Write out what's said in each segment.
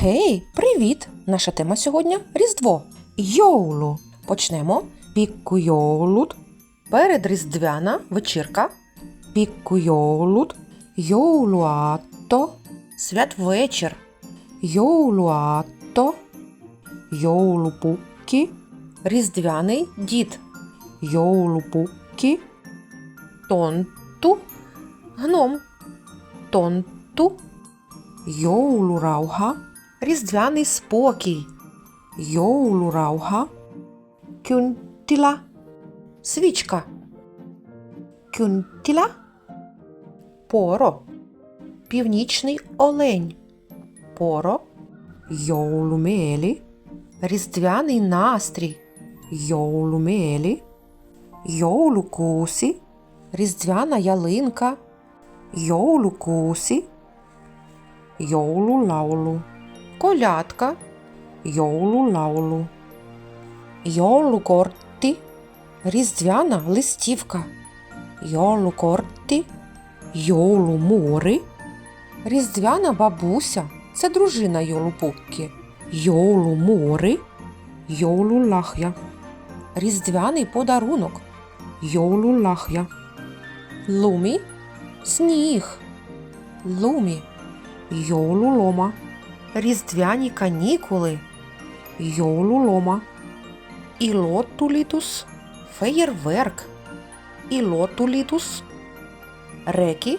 Гей, привіт! Наша тема сьогодні Різдво. Йоулу. Почнемо. Піккуйолут. Передріздвяна вечірка. Піккуйолут. Йоулуатто. Святвечір. Йоулуатто. Йоулупуккі. Різдвяний дід. Йоулупуккі. Тонту. Гном. Тонту. Йоулурауга. Різдвяний спокій. Йоулурауга. Кюнтіла. Свічка. Кюнтіла. Поро. Північний олень. Поро. Йоулумелі. Різдвяний настрій. Йоулумелі. Йоулукусі. Різдвяна ялинка. Йоулукусі. Йоулу-лаулу. Колядка. Йоулу-лаулу. Йоулу-корті. Різдвяна листівка. Йоулу-корті. Йоулу-мури. Різдвяна бабуся. Це дружина Йолупукки. Йоулу-мури. Йоулу-лахя. Різдвяний подарунок. Йоулу-лахя. Лумі. Сніг. Лумі. Йолулома. Різдвяні канікули. Йолулома. Ілотулітус. Феєрверк. Ілотулітус. Реки.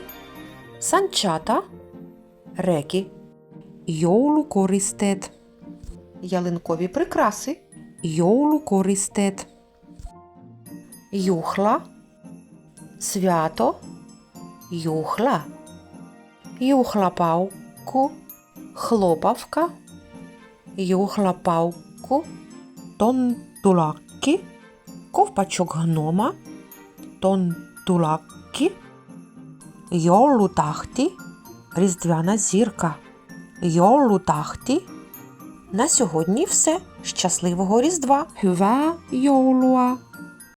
Санчата. Реки. Йолукористет. Ялинкові прикраси. Йолукористет. Юхла. Свято. Юхла. Юхлапавку, хлопавка, юхлапавку, тонтулаки, ковпачок гнома, тонтулаки, йолутахті, різдвяна зірка, йолутахті. На сьогодні все. Щасливого Різдва! Hyvää joulua!